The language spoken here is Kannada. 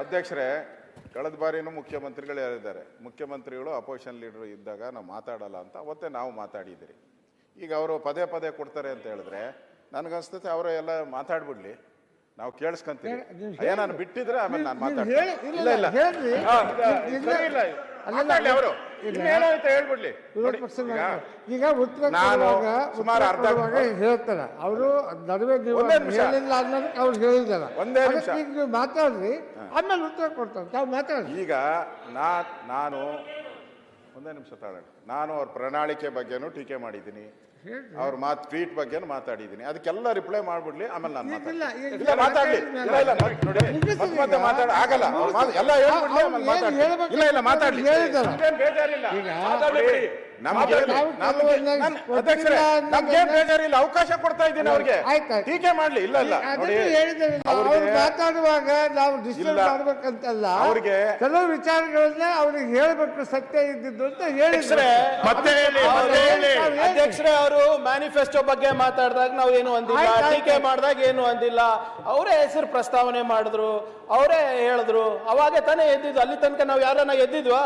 ಅಧ್ಯಕ್ಷರೇ ಕಳೆದ ಬಾರಿನೂ ಮುಖ್ಯಮಂತ್ರಿಗಳು ಹೇಳಿದ್ದಾರೆ. ಮುಖ್ಯಮಂತ್ರಿಗಳು ಅಪೋಸಿಷನ್ ಲೀಡರ್ ಇದ್ದಾಗ ನಾವು ಮಾತಾಡಲ್ಲ ಅಂತ ಅವತ್ತೇ ನಾವು ಮಾತಾಡಿದ್ದೀರಿ. ಈಗ ಅವರು ಪದೇ ಪದೇ ಕೊಡ್ತಾರೆ ಅಂತ ಹೇಳಿದ್ರೆ ನನಗನ್ಸ್ತತೆ ಅವರು ಎಲ್ಲ ಮಾತಾಡ್ಬಿಡ್ಲಿ. ನಾವು ಕೇಳಿಸ್ಕೊಂತೀವಿ. ಏನಾದ್ರು ಅಯ್ಯ ನಾನು ಬಿಟ್ಟಿದ್ರೆ ಆಮೇಲೆ ನಾನು ಮಾತಾಡ್ತೀನಿ. ಇಲ್ಲ, ಇಲ್ಲ. ಅವರು. ಏನಾಯ್ತು ಹೇಳ್ಬಿಡ್ಲಿ. ನೋಡಿ, ಈಗ. ಈಗ ಉತ್ತರ ನಾನು ಕೊಡುವಾಗ ಸುಮಾರು ಉತ್ತರ ಅರ್ಧ- ಕೊಡುವಾಗ ಹೇಳ್ತಾರೆ. ಅವರು ನಡುವೆ ನೀವು ಒಂದೇ ನಿಮಿಷ. ಹೇಳಿಲ್ಲ ಅನ್ನೋದಕ್ಕೆ ಅವ್ರು ಹೇಳಿದ್ದಾರೆ. ಒಂದೇ ಅದಕ್ಕೆ ನಿಮಿಷ. ಈಗ ನೀವು ಮಾತಾಡ್ರಿ ಆಮೇಲೆ ಉತ್ತರ ಕೊಡ್ತಾರೆ. ತಾವು ಮಾತಾಡ್ರಿ. ಈಗ ನಾ ನಾನು ಒಂದೇ ನಿಮಿಷ ತಾಳಿ ನಾನು ಅವ್ರ ಪ್ರಣಾಳಿಕೆ ಬಗ್ಗೆನೂ ಟೀಕೆ ಮಾಡಿದ್ದೀನಿ. ಅವ್ರ ಮಾತ್ ಟ್ವೀಟ್ ಬಗ್ಗೆನೂ ಮಾತಾಡಿದ್ದೀನಿ. ಅದಕ್ಕೆಲ್ಲ ರಿಪ್ಲೈ ಮಾಡ್ಬಿಡ್ಲಿ ಆಮೇಲೆ ನಾನು ಇಲ್ಲ, ಇಲ್ಲ, ಮಾತಾಡ್ತೀನಿ. ಈಗ ಇಲ್ಲ ಮಾತಾಡ್ಲಿ. ಇಲ್ಲ ಇಲ್ಲ ಮತ್ ನೋಡಿ. ಮುಗಿಸಿ ಮತ್ತೆ ಮತ್ತೆ ಮಾತಾಡ ಆಗಲ್ಲ. ಎಲ್ಲ ಹೇಳ್ಬಿಡ್ಲಿ ಅವ್ರು ಆಮೇಲೆ ಮಾತಾಡ್ಲಿ. ಇಲ್ಲ ಇಲ್ಲ ಮಾತಾಡ್ಲಿ. ಬೇಜಾರಿಲ್ಲ. ಈಗ ಮಾತಾಡ್ಲಿ. ನಮ್ಗೆ ನಾವು ನಮ್ಗೆ- ಕೆಲವೊಂದು ನನ್- ಅಧ್ಯಕ್ಷರೇ ಅನ್ನೋದನ್ನ- ನಮ್ಗೇನ್ ಬೇಜಾರಿಲ್ಲ. ಅವಕಾಶ ಕೊಡ್ತಾ ಇದ್ದೀನಿ ಅವ್ರಿಗೆ. ಆಯ್ತ್ ಆಯ್ತ್. ಟೀಕೆ ಮಾಡ್ಲಿ. ಇಲ್ಲ ಇಲ್ಲ. ನೋಡಿ ಅದನ್ನು ಹೇಳಿದ್ದಾರೆ ಅವ್ರು ಅವ್ರಿಗೆ ಮಾತಾಡುವಾಗ ನಾವು ಡಿಸ್ಟರ್ಬ್ ಇಲ್ಲ. ಮಾಡ್ಬೇಕಂತಲ್ಲ ಅವ್ರಿಗೆ ಕೆಲವು ವಿಚಾರಗಳನ್ನ ಅವ್ರಿಗೆ ಹೇಳ್ಬೇಕು ಸತ್ಯ ಇದ್ದಿದ್ದು ಅಂತ ಹೇಳಿದ್ರೆ. ಮತ್ತೆ ಹೇಳಿ ಮತ್ತೆ ಹೇಳಿ ಅಧ್ಯಕ್ಷರೇ ಅವರು ಮ್ಯಾನಿಫೆಸ್ಟೋ ಬಗ್ಗೆ ಮಾತಾಡಿದಾಗ ನಾವು ಏನು ಅಂದಿಲ್ಲ ಟೀಕೆ ಮಾಡಿದಾಗ ಏನು ಅಂದಿಲ್ಲ. ಅವರೇ ಹೆಸರು ಪ್ರಸ್ತಾವನೆ ಮಾಡಿದ್ರು ಅವರೇ ಹೇಳಿದ್ರು. ಅವಾಗೆ ತಾನೇ ಎದ್ದಿದ್ವು ಅಲ್ಲಿ ತನಕ ನಾವು ಯಾರನ್ನ ಎದ್ದಿದ್ವಾ?